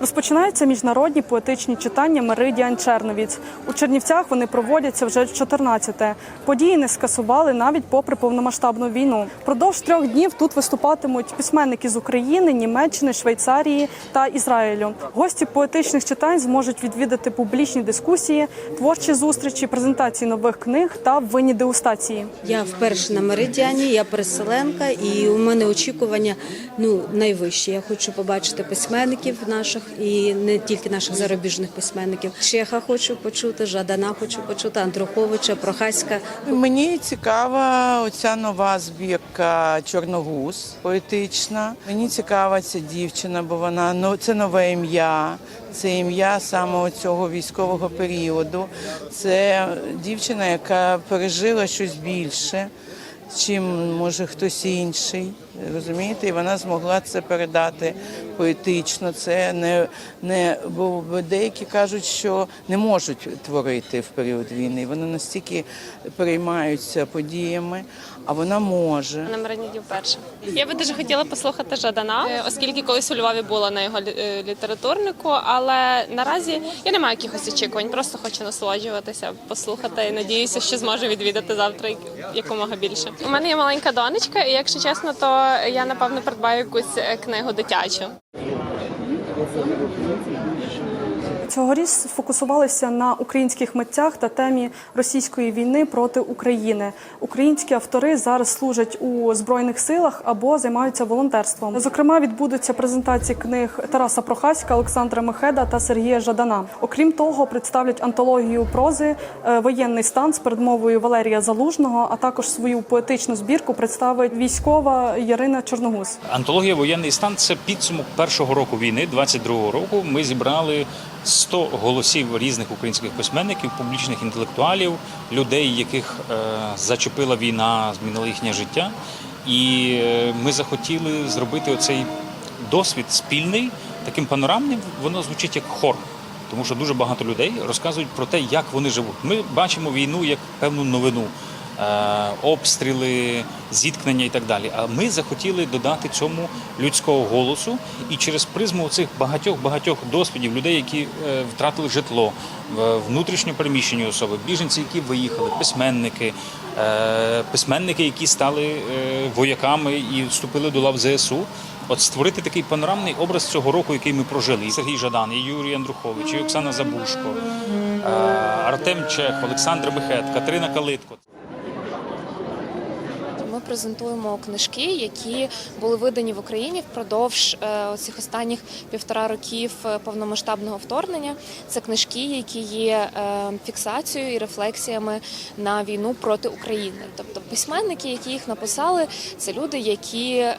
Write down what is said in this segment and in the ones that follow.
Розпочинаються міжнародні поетичні читання Меридіан Черновіць. У Чернівцях вони проводяться вже 14-те. Події не скасували навіть попри повномасштабну війну. Продовж трьох днів тут виступатимуть письменники з України, Німеччини, Швейцарії та Ізраїлю. Гості поетичних читань зможуть відвідати публічні дискусії, творчі зустрічі, презентації нових книг та винні дегустації. Я вперше на Меридіані, я переселенка, і у мене очікування ну найвищі. Я хочу побачити письменників наших і не тільки наших зарубіжних письменників. Чеха хочу почути, Жадана хочу почути, Андруховича, Прохаська. Мені цікава оця нова збірка Чорногуз поетична. Мені цікава ця дівчина, бо вона ну це нове ім'я. Це ім'я саме цього військового періоду. Це дівчина, яка пережила щось більше, чим може хтось інший. Розумієте, і вона змогла це передати поетично. Це не, не бо деякі кажуть, що не можуть творити в період війни. Вони настільки переймаються подіями, а вона може. На Мариніді вперше. Я би дуже хотіла послухати Жадана, оскільки колись у Львові була на його е, літературнику, але наразі я не маю якихось очікувань, просто хочу насолоджуватися, послухати і надіюся, що зможу відвідати завтра якомога більше. У мене є маленька донечка, і якщо чесно, то я напевно придбаю якусь е, книгу дитячу. Цьогоріч сфокусувалися на українських митцях та темі російської війни проти України. Українські автори зараз служать у збройних силах або займаються волонтерством. Зокрема, відбудуться презентації книг Тараса Прохаська, Олександра Мехеда та Сергія Жадана. Окрім того, представлять антологію прози е, Воєнний стан з передмовою Валерія Залужного, а також свою поетичну збірку представить військова Ярина Чорногуз. Антологія воєнний стан це підсумок першого року війни, 22-го року. Ми зібрали 100 голосів різних українських письменників, публічних інтелектуалів, людей, яких е, зачепила війна, змінила їхнє життя. І е, ми захотіли зробити оцей досвід спільний, таким панорамним. Воно звучить як хор. Тому що дуже багато людей розказують про те, як вони живуть. Ми бачимо війну як певну новину, обстріли, зіткнення і так далі. А ми захотіли додати цьому людського голосу і через призму цих багатьох багатьох досвідів людей, які е, втратили житло, внутрішньо переміщені особи, біженці, які виїхали, письменники, е, письменники, які стали е, вояками і вступили до лав ЗСУ. От створити такий панорамний образ цього року, який ми прожили. І Сергій Жадан, і Юрій Андрухович, і Оксана Забушко, е, Артем Чех, Олександр Бехет, Катерина Калитко. Презентуємо книжки, які були видані в Україні впродовж е, цих останніх півтора років е, повномасштабного вторгнення. Це книжки, які є е, фіксацією і рефлексіями на війну проти України. Тобто письменники, які їх написали, це люди, які е,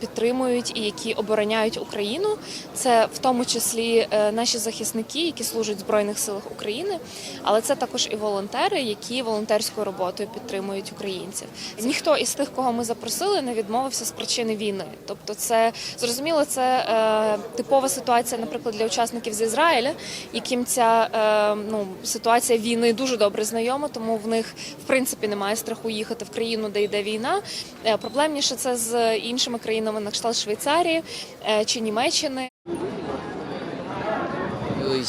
підтримують і які обороняють Україну. Це в тому числі е, наші захисники, які служать в збройних силах України, але це також і волонтери, які волонтерською роботою підтримують українців. Ніхто із тих, кого ми запросили, не відмовився з причини війни. Тобто, це зрозуміло, це е, типова ситуація, наприклад, для учасників з Ізраїля, яким ця е, ну ситуація війни дуже добре знайома, тому в них в принципі немає страху їхати в країну, де йде війна. Е, проблемніше це з іншими країнами, на кшталт Швейцарії е, чи Німеччини.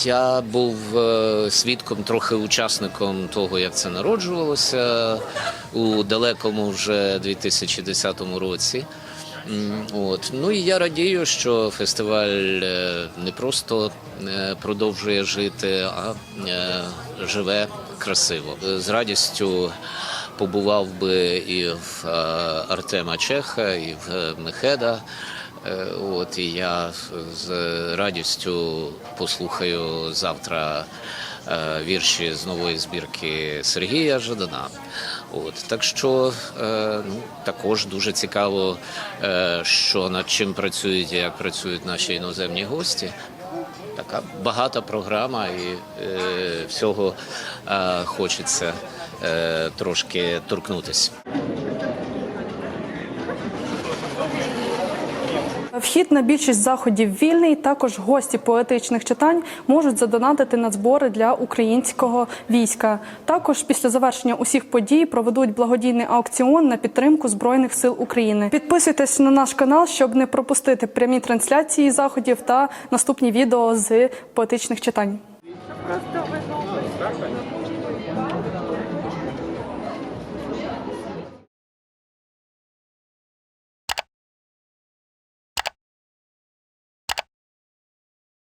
Я був е, свідком, трохи учасником того, як це народжувалося у далекому вже 2010 році. От. Ну і я радію, що фестиваль не просто продовжує жити, а живе красиво. З радістю побував би і в е, Артема Чеха, і в е, Мехеда. Е, От і я з радістю послухаю завтра вірші з нової збірки Сергія Жадана. От так що ну, також дуже цікаво, що над чим працюють і як працюють наші іноземні гості. Така багата програма, і всього хочеться трошки торкнутися. Вхід на більшість заходів вільний. Також гості поетичних читань можуть задонатити на збори для українського війська. Також після завершення усіх подій проведуть благодійний аукціон на підтримку збройних сил України. Підписуйтесь на наш канал, щоб не пропустити прямі трансляції заходів та наступні відео з поетичних читань.